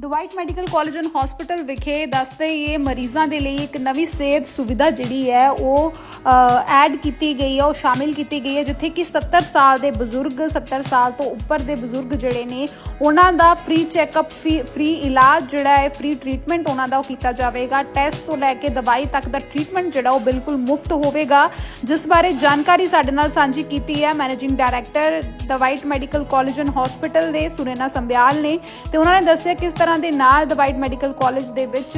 The white medical college and hospital ਵਿਖੇ ਦੱਸਦੇ ਇਹ ਮਰੀਜ਼ਾਂ ਦੇ ਲਈ ਇੱਕ ਨਵੀਂ ਸਿਹਤ ਸੁਵਿਧਾ ਜਿਹੜੀ ਹੈ ਉਹ ਐਡ ਕੀਤੀ ਗਈ ਹੈ, ਉਹ ਸ਼ਾਮਿਲ ਕੀਤੀ ਗਈ ਹੈ, ਜਿੱਥੇ ਕਿ 70 ਸਾਲ ਦੇ ਬਜ਼ੁਰਗ 70 ਸਾਲ ਤੋਂ ਉੱਪਰ ਦੇ ਬਜ਼ੁਰਗ ਜਿਹੜੇ ਨੇ, ਉਹਨਾਂ ਦਾ ਫ੍ਰੀ ਚੈੱਕਅਪ ਫ੍ਰੀ ਇਲਾਜ ਜਿਹੜਾ ਹੈ ਫ੍ਰੀ ਟ੍ਰੀਟਮੈਂਟ ਉਹਨਾਂ ਦਾ ਉਹ ਕੀਤਾ ਜਾਵੇਗਾ। ਟੈਸਟ ਤੋਂ ਲੈ ਕੇ ਦਵਾਈ ਤੱਕ ਦਾ ਟ੍ਰੀਟਮੈਂਟ ਜਿਹੜਾ ਉਹ ਬਿਲਕੁਲ ਮੁਫਤ ਹੋਵੇਗਾ। ਜਿਸ ਬਾਰੇ ਜਾਣਕਾਰੀ ਸਾਡੇ ਨਾਲ ਸਾਂਝੀ ਕੀਤੀ ਹੈ managing director the white medical college and hospital ਦੇ ਸੁਰੇਨਾ ਸੰਭਿਆਲ ਨੇ। ਤੇ ਉਹਨਾਂ ਨੇ ਦੱਸਿਆ ਕਿਸ ਤਰ੍ਹਾਂ ਦੇ ਨਾਲ ਦਵਾਈਟ ਮੈਡੀਕਲ ਕਾਲਜ ਦੇ ਵਿੱਚ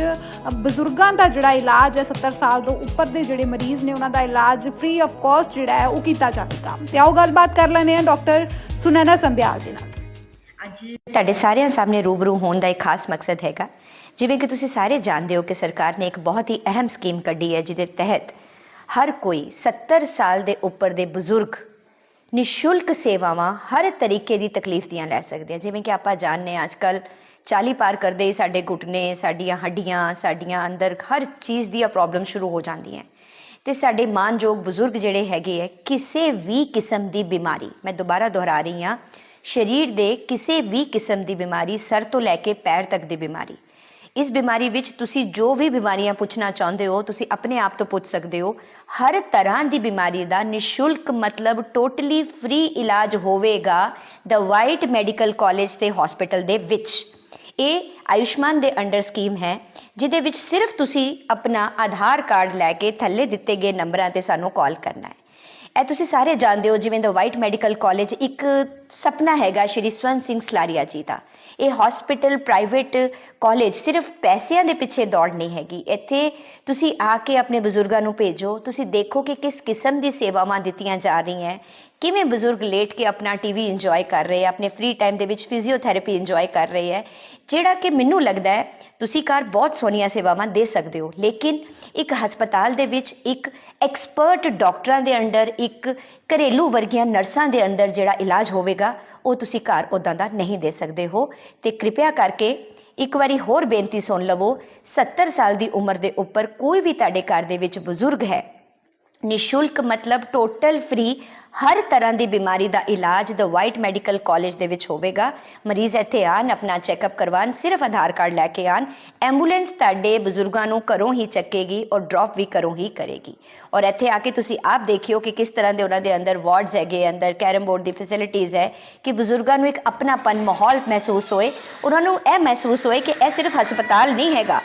ਬਜ਼ੁਰਗਾਂ ਦਾ ਜਿਹੜਾ ਇਲਾਜ ਹੈ 70 ਸਾਲ ਤੋਂ ਉੱਪਰ ਦੇ ਜਿਹੜੇ ਮਰੀਜ਼ ਨੇ, ਉਹਨਾਂ ਦਾ ਇਲਾਜ ਫ੍ਰੀ ਆਫ ਕਾਸਟ ਜਿਹੜਾ ਹੈ ਉਹ ਕੀਤਾ ਜਾਵੇਗਾ ਤੇ ਆਓ ਗੱਲਬਾਤ ਕਰ ਲੈਂਦੇ ਹਾਂ ਡਾਕਟਰ ਸੁਨੈਨਾ ਸੰਭਿਆਲ ਦੇ ਨਾਲ। ਅੱਜ ਤੁਹਾਡੇ ਸਾਰਿਆਂ ਸਾਹਮਣੇ ਰੂਬਰੂ ਹੋਣ ਦਾ ਇੱਕ ਖਾਸ ਮਕਸਦ ਹੈਗਾ। ਜਿਵੇਂ ਕਿ ਤੁਸੀਂ ਸਾਰੇ ਜਾਣਦੇ ਹੋ ਕਿ ਸਰਕਾਰ ਨੇ ਇੱਕ ਬਹੁਤ ਹੀ ਅਹਿਮ ਸਕੀਮ ਕੱਢੀ ਹੈ, ਜਿਹਦੇ ਤਹਿਤ ਹਰ ਕੋਈ 70 ਸਾਲ ਦੇ ਉੱਪਰ ਦੇ ਬਜ਼ੁਰਗ ਨਿਸ਼ੁਲਕ ਸੇਵਾਵਾਂ ਹਰ ਤਰੀਕੇ ਦੀ ਤਕਲੀਫ ਦੀਆਂ ਲੈ ਸਕਦੇ ਆ ਜਿਵੇਂ ਕਿ ਆਪਾਂ ਜਾਣਦੇ ਹਾਂ ਅੱਜਕੱਲ 40 ਪਾਰ ਕਰਦੇ ਹੀ ਸਾਡੇ ਘੁਟਨੇ, ਸਾਡੀਆਂ ਹੱਡੀਆਂ, ਸਾਡੀਆਂ ਅੰਦਰ ਹਰ ਚੀਜ਼ ਦੀਆਂ ਪ੍ਰੋਬਲਮ ਸ਼ੁਰੂ ਹੋ ਜਾਂਦੀਆਂ। ਤੇ ਸਾਡੇ ਮਾਨਯੋਗ ਬਜ਼ੁਰਗ ਜਿਹੜੇ ਹੈਗੇ ਹੈ ਕਿਸੇ ਵੀ ਕਿਸਮ ਦੀ ਬਿਮਾਰੀ, ਮੈਂ ਦੁਬਾਰਾ ਦੁਹਰਾ ਰਹੀ ਹਾਂ, ਸਰੀਰ ਦੇ ਕਿਸੇ ਵੀ ਕਿਸਮ ਦੀ ਬਿਮਾਰੀ, ਸਰ ਤੋਂ ਲੈ ਕੇ ਪੈਰ ਤੱਕ ਦੀ ਬਿਮਾਰੀ। ਇਸ ਬਿਮਾਰੀ ਵਿੱਚ ਤੁਸੀਂ ਜੋ ਵੀ ਬਿਮਾਰੀਆਂ ਪੁੱਛਣਾ ਚਾਹੁੰਦੇ ਹੋ, ਤੁਸੀਂ ਆਪਣੇ ਆਪ ਤੋਂ ਪੁੱਛ ਸਕਦੇ ਹੋ। ਹਰ ਤਰ੍ਹਾਂ ਦੀ ਬਿਮਾਰੀ ਦਾ ਨਿਸ਼ੁਲਕ ਮਤਲਬ ਟੋਟਲੀ ਫ੍ਰੀ ਇਲਾਜ ਹੋਵੇਗਾ ਦ ਵਾਈਟ ਮੈਡੀਕਲ ਕਾਲਜ ਤੇ ਹਸਪੀਟਲ ਦੇ ਵਿੱਚ। ਇਹ ਆਯੁਸ਼ਮਾਨ ਦੇ ਅੰਡਰ ਸਕੀਮ ਹੈ, ਜਿਹਦੇ ਵਿੱਚ ਸਿਰਫ ਤੁਸੀਂ ਆਪਣਾ ਆਧਾਰ ਕਾਰਡ ਲੈ ਕੇ ਥੱਲੇ ਦਿੱਤੇ ਗਏ ਨੰਬਰਾਂ ਤੇ ਸਾਨੂੰ ਕਾਲ ਕਰਨਾ ਹੈ। ਇਹ ਤੁਸੀਂ ਸਾਰੇ ਜਾਣਦੇ ਹੋ ਜਿਵੇਂ ਦਾ ਵਾਈਟ ਮੈਡੀਕਲ ਕਾਲਜ ਇੱਕ ਸੁਪਨਾ ਹੈਗਾ ਸ਼੍ਰੀ ਸਵਰਨ ਸਿੰਘ ਸਲਾਰੀਆ ਜੀ ਦਾ। ਇਹ ਹਸਪੀਟਲ ਪ੍ਰਾਈਵੇਟ ਕਾਲਜ ਸਿਰਫ ਪੈਸਿਆਂ ਦੇ ਪਿੱਛੇ ਦੌੜ ਨਹੀਂ ਹੈਗੀ। ਇੱਥੇ ਤੁਸੀਂ ਆ ਕੇ ਆਪਣੇ ਬਜ਼ੁਰਗਾਂ ਨੂੰ ਭੇਜੋ, ਤੁਸੀਂ ਦੇਖੋ ਕਿ ਕਿਸ ਕਿਸਮ ਦੀ ਸੇਵਾਵਾਂ ਦਿੱਤੀਆਂ ਜਾ ਰਹੀਆਂ ਕਿਵੇਂ ਬਜ਼ੁਰਗ ਲੇਟ ਕੇ ਆਪਣਾ ਟੀਵੀ ਇੰਜੋਏ ਕਰ ਰਹੇ ਆ ਆਪਣੇ ਫ੍ਰੀ ਟਾਈਮ ਦੇ ਵਿੱਚ ਫਿਜ਼ੀਓਥੈਰੇਪੀ ਇੰਜੋਏ ਕਰ ਰਹੇ ਹੈ। ਜਿਹੜਾ ਕਿ ਮੈਨੂੰ ਲੱਗਦਾ ਹੈ, ਤੁਸੀਂ ਘਰ ਬਹੁਤ ਸੋਹਣੀਆਂ ਸੇਵਾਵਾਂ ਦੇ ਸਕਦੇ ਹੋ। ਲੇਕਿਨ ਇੱਕ ਹਸਪਤਾਲ ਦੇ ਵਿੱਚ ਇੱਕ ਐਕਸਪਰਟ ਡਾਕਟਰਾਂ ਦੇ ਅੰਡਰ ਇੱਕ ਘਰੇਲੂ ਵਰਗੀਆਂ ਨਰਸਾਂ ਦੇ ਅੰਦਰ ਜਿਹੜਾ ਇਲਾਜ ਹੋਵੇਗਾ, ਉਹ ਤੁਸੀਂ ਘਰ ਉਦਾਂ ਦਾ ਨਹੀਂ ਦੇ ਸਕਦੇ ਹੋ। ਤੇ ਕਿਰਪਿਆ ਕਰਕੇ ਇੱਕ ਵਾਰੀ ਹੋਰ ਬੇਨਤੀ ਸੁਣ ਲਵੋ 70 ਸਾਲ ਦੀ ਉਮਰ ਦੇ ਉੱਪਰ ਕੋਈ ਵੀ ਤੁਹਾਡੇ ਘਰ ਦੇ ਵਿੱਚ ਬਜ਼ੁਰਗ ਹੈ ਨਿਸ਼ੁਲਕ ਮਤਲਬ ਟੋਟਲ ਫ੍ਰੀ ਹਰ ਤਰ੍ਹਾਂ ਦੀ ਬਿਮਾਰੀ ਦਾ ਇਲਾਜ ਦ ਵਾਈਟ ਮੈਡੀਕਲ ਕਾਲਜ ਦੇ ਵਿੱਚ ਹੋਵੇਗਾ। ਮਰੀਜ਼ ਇੱਥੇ ਆਣ ਆਪਣਾ ਚੈੱਕਅਪ ਕਰਵਾਉਣ, ਸਿਰਫ ਆਧਾਰ ਕਾਰਡ ਲੈ ਕੇ ਆਣ ਐਂਬੂਲੈਂਸ ਤੁਹਾਡੇ ਬਜ਼ੁਰਗਾਂ ਨੂੰ ਘਰੋਂ ਹੀ ਚੱਕੇਗੀ ਔਰ ਡ੍ਰੌਪ ਵੀ ਘਰੋਂ ਹੀ ਕਰੇਗੀ। ਔਰ ਇੱਥੇ ਆ ਕੇ ਤੁਸੀਂ ਆਪ ਦੇਖਿਓ ਕਿ ਕਿਸ ਤਰ੍ਹਾਂ ਦੇ ਉਹਨਾਂ ਦੇ ਅੰਦਰ ਵਾਰਡਸ ਹੈਗੇ ਅੰਦਰ ਕੈਰਮ ਬੋਰਡ ਦੀ ਫੈਸਿਲਿਟੀਜ਼ ਹੈ ਕਿ ਬਜ਼ੁਰਗਾਂ ਨੂੰ ਇੱਕ ਆਪਣਾਪਨ ਮਾਹੌਲ ਮਹਿਸੂਸ ਹੋਏ। ਉਹਨਾਂ ਨੂੰ ਇਹ ਮਹਿਸੂਸ ਹੋਏ ਕਿ ਇਹ ਸਿਰਫ ਹਸਪਤਾਲ ਨਹੀਂ ਹੈਗਾ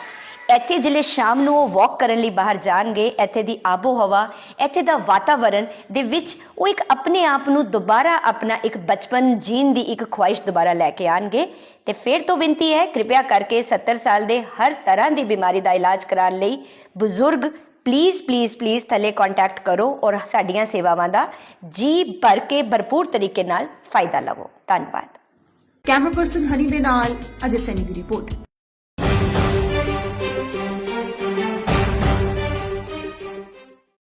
ਇੱਥੇ ਜਿਹੜੇ ਸ਼ਾਮ ਨੂੰ ਉਹ ਵਾਕ ਕਰਨ ਲਈ ਬਾਹਰ ਜਾਣਗੇ, ਇੱਥੇ ਦੀ ਆਬੋ ਹਵਾ ਇੱਥੇ ਦਾ ਵਾਤਾਵਰਣ ਦੇ ਵਿੱਚ ਉਹ ਇੱਕ ਆਪਣੇ ਆਪ ਨੂੰ ਦੁਬਾਰਾ ਆਪਣਾ ਇੱਕ ਬਚਪਨ ਜੀਣ ਦੀ ਇੱਕ ਖੁਆਇਸ਼ ਦੁਬਾਰਾ ਲੈ ਕੇ ਆਣਗੇ। ਤੇ ਫਿਰ ਤੋਂ ਬੇਨਤੀ ਹੈ, ਕਿਰਪਾ ਕਰਕੇ 70 ਸਾਲ ਦੇ ਹਰ ਤਰ੍ਹਾਂ ਦੀ ਬਿਮਾਰੀ ਦਾ ਇਲਾਜ ਕਰਾਉਣ ਲਈ ਬਜ਼ੁਰਗ ਪਲੀਜ਼ ਪਲੀਜ਼ ਪਲੀਜ਼ ਥੱਲੇ ਕੰਟੈਕਟ ਕਰੋ ਔਰ ਸਾਡੀਆਂ ਸੇਵਾਵਾਂ ਦਾ ਜੀ ਭਰ ਕੇ ਭਰਪੂਰ ਤਰੀਕੇ ਨਾਲ ਫਾਇਦਾ ਲਵੋ। ਧੰਨਵਾਦ। ਕੈਮਰਾ ਪਰਸਨ ਹਨੀ ਦੇ ਨਾਲ, ਅਜੇ ਸੈਨੀ ਦੀ ਰਿਪੋਰਟ